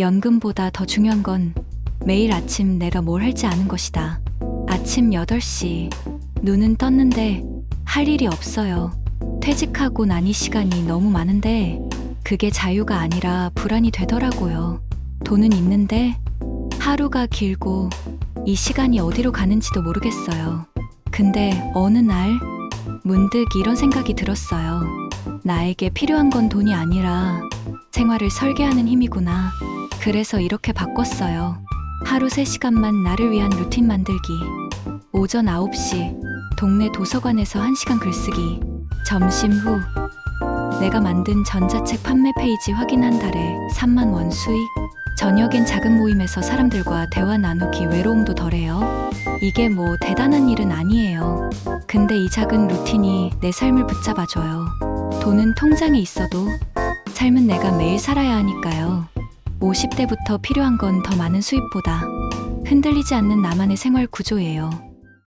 연금보다 더 중요한 건 매일 아침 내가 뭘 할지 아는 것이다. 아침 8시. 눈은 떴는데 할 일이 없어요. 퇴직하고 난이 시간이 너무 많은데 그게 자유가 아니라 불안이 되더라고요. 돈은 있는데 하루가 길고 이 시간이 어디로 가는지도 모르겠어요. 근데 어느 날 문득 이런 생각이 들었어요. 나에게 필요한 건 돈이 아니라 생활을 설계하는 힘이구나. 그래서 이렇게 바꿨어요. 하루 3시간만 나를 위한 루틴 만들기. 오전 9시 동네 도서관에서 1시간 글쓰기. 점심 후 내가 만든 전자책 판매 페이지 확인 한 달에 3만 원 수익. 저녁엔 작은 모임에서 사람들과 대화 나누기 외로움도 덜해요. 이게 뭐 대단한 일은 아니에요. 근데 이 작은 루틴이 내 삶을 붙잡아줘요. 돈은 통장에 있어도 삶은 내가 매일 살아야 하니까요. 50대부터 필요한 건 더 많은 수입보다 흔들리지 않는 나만의 생활 구조예요.